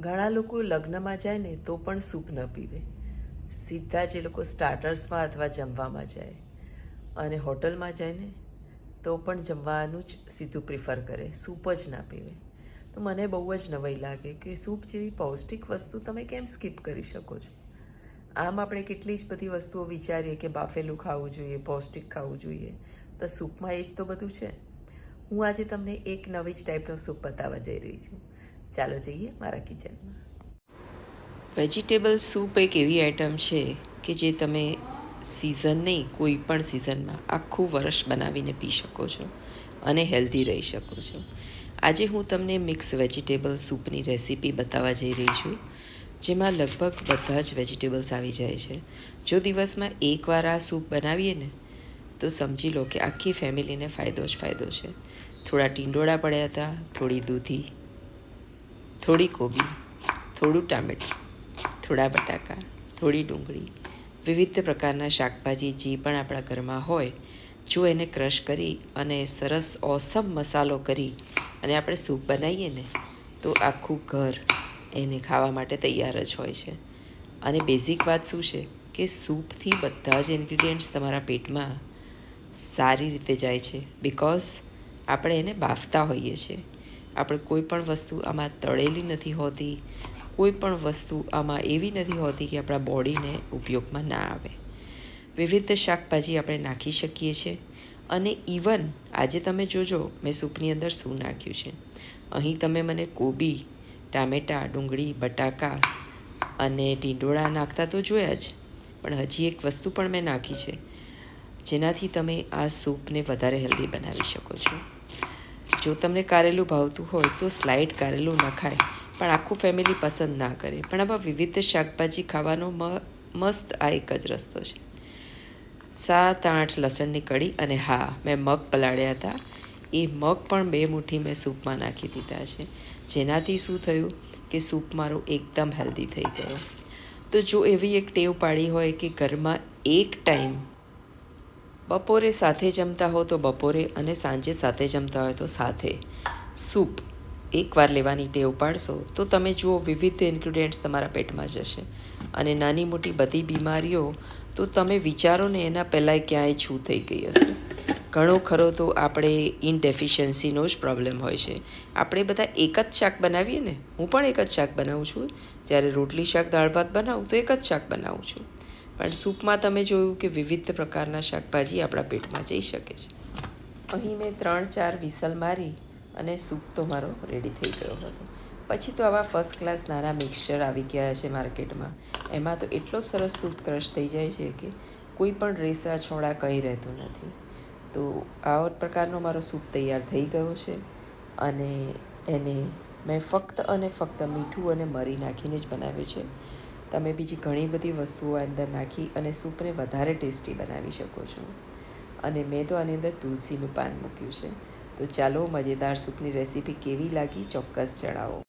ઘણા લોકો લગ્નમાં જાય ને તો પણ સૂપ ન પીવે. સીધા જ એ લોકો સ્ટાર્ટર્સમાં અથવા જમવામાં જાય. અને હોટલમાં જાય ને તો પણ જમવાનું જ સીધું પ્રિફર કરે. સૂપ જ ના પીવે. તો મને બહુ જ નવાઈ લાગે કે સૂપ જેવી પૌષ્ટિક વસ્તુ તમે કેમ સ્કીપ કરી શકો છો? આમ આપણે કેટલી જ બધી વસ્તુઓ વિચારીએ કે બાફેલું ખાવું જોઈએ, પૌષ્ટિક ખાવું જોઈએ. તો સૂપમાં એ જ તો બધું છે. હું આજે તમને એક નવી જ ટાઈપનો સૂપ બતાવવા જઈ રહી છું. ચાલો જઈએ મારા કિચનમાં. વેજીટેબલ સૂપ એક એવી આઈટમ છે કે જે તમે સિઝન નહીં, કોઈ પણ સિઝનમાં આખું વર્ષ બનાવીને પી શકો છો અને હેલ્ધી રહી શકો છો. આજે હું તમને મિક્સ વેજીટેબલ સૂપની રેસીપી બતાવવા જઈ રહી છું, જેમાં લગભગ બધા જ વેજીટેબલ્સ આવી જાય છે. જો દિવસમાં એકવાર આ સૂપ બનાવીએ ને, તો સમજી લો કે આખી ફેમિલીને ફાયદો જ ફાયદો છે. થોડા ટીંડોળા પડ્યા હતા, થોડી દૂધી થોડી કોબી, થોડું ટામેટું, થોડા બટાકા, થોડી ડુંગળી, વિવિધ પ્રકારના શાકભાજી જે પણ આપણા ઘરમાં હોય, જો એને ક્રશ કરી અને સરસ ઓસમ મસાલો કરી અને આપણે સૂપ બનાવીએ ને, તો આખું ઘર એને ખાવા માટે તૈયાર જ હોય છે. અને બેઝિક વાત શું છે? કે સૂપથી બધા જ ઇન્ગ્રીડિયન્ટ્સ તમારા પેટમાં સારી રીતે જાય છે બિકોઝ આપણે એને બાફતા હોઈએ છીએ. આપણે કોઈ પણ વસ્તુ આમાં તળેલી નથી હોતી, કોઈ પણ વસ્તુ આમાં એવી નથી હોતી કે આપણા બોડીને ઉપયોગમાં ના આવે. વિવિધ શાકભાજી આપણે નાખી શકીએ છીએ અને ઇવન આજે તમે જોજો, મેં સૂપની અંદર શું નાખ્યું છે. અહીં તમે મને કોબી, ટામેટાં, ડુંગળી, બટાકા અને ટીંડોળા નાખતા તો જોયા જ, પણ હજી એક વસ્તુ પણ મેં નાખી છે, જેનાથી તમે આ સૂપને વધારે હેલ્ધી બનાવી શકો છો. જો તમને કારેલું ભાવતું હોય તો સ્લાઇડ કારેલું નખાય પણ આખું ફેમિલી પસંદ ના કરે. પણ આમાં વિવિધ શાકભાજી ખાવાનો મસ્ત આ એક જ રસ્તો છે. સાત, આઠ લસણની કડી અને હા, મેં મગ પલાળ્યા હતા. એ મગ પણ બે મુઠ્ઠી મેં સૂપમાં નાખી દીધા છે. જેનાથી શું થયું કે સૂપ મારો એકદમ હેલ્ધી થઈ ગયો. તો જો એવી એક ટેવ પાડી હોય કે ઘરમાં એક ટાઈમ બપોરે સાથે જમતા હો તો બપોરે અને સાંજે સાથે જમતા હોય તો સાથે. સૂપ. એકવાર લેવાની ટેવ પાડશો તો તમે જુઓ વિવિધ ઇન્ગ્રીડિયન્ટ્સ તમારા પેટમાં જશે. અને નાની મોટી બધી બીમારીઓ તો તમે વિચારો ને એના પહેલાંય ક્યાંય છૂ થઈ ગઈ હશે. ઘણો ખરો તો આપણે ઇનડેફિશિયન્સીનો જ પ્રોબ્લેમ હોય છે. આપણે બધા એક જ શાક બનાવીએ ને? હું પણ એક જ શાક બનાવું છું. જ્યારે રોટલી, શાક, દાળ, ભાત બનાવું તો એક જ શાક બનાવું છું. પણ સૂપમાં તમે જોયું કે વિવિધ પ્રકારના શાકભાજી આપણા પેટમાં જઈ શકે છે. અહીં મેં ત્રણ ચાર વિસલ મારી અને સૂપ તો મારો રેડી થઈ ગયો હતો. પછી તો આવા ફર્સ્ટ ક્લાસ નાના મિક્સચર આવી ગયા છે માર્કેટમાં. એમાં તો એટલો સરસ સૂપ ક્રશ થઈ જાય છે કે કોઈ પણ રેસા છોડા કંઈ રહેતું નથી. તો આવા પ્રકારનો મારો સૂપ તૈયાર થઈ ગયો છે અને એને મેં ફક્ત અને ફક્ત મીઠું અને મરી નાખીને જ બનાવ્યું છે. તમે બીજી ઘણી બધી વસ્તુઓ અંદર નાખી અને સૂપને વધારે ટેસ્ટી બનાવી શકો છો. અને મેં તો આની અંદર તુલસીનું પાન મૂક્યું છે. તો ચાલો, મજેદાર સૂપની રેસીપી કેવી લાગી, ચોક્કસ જણાવો.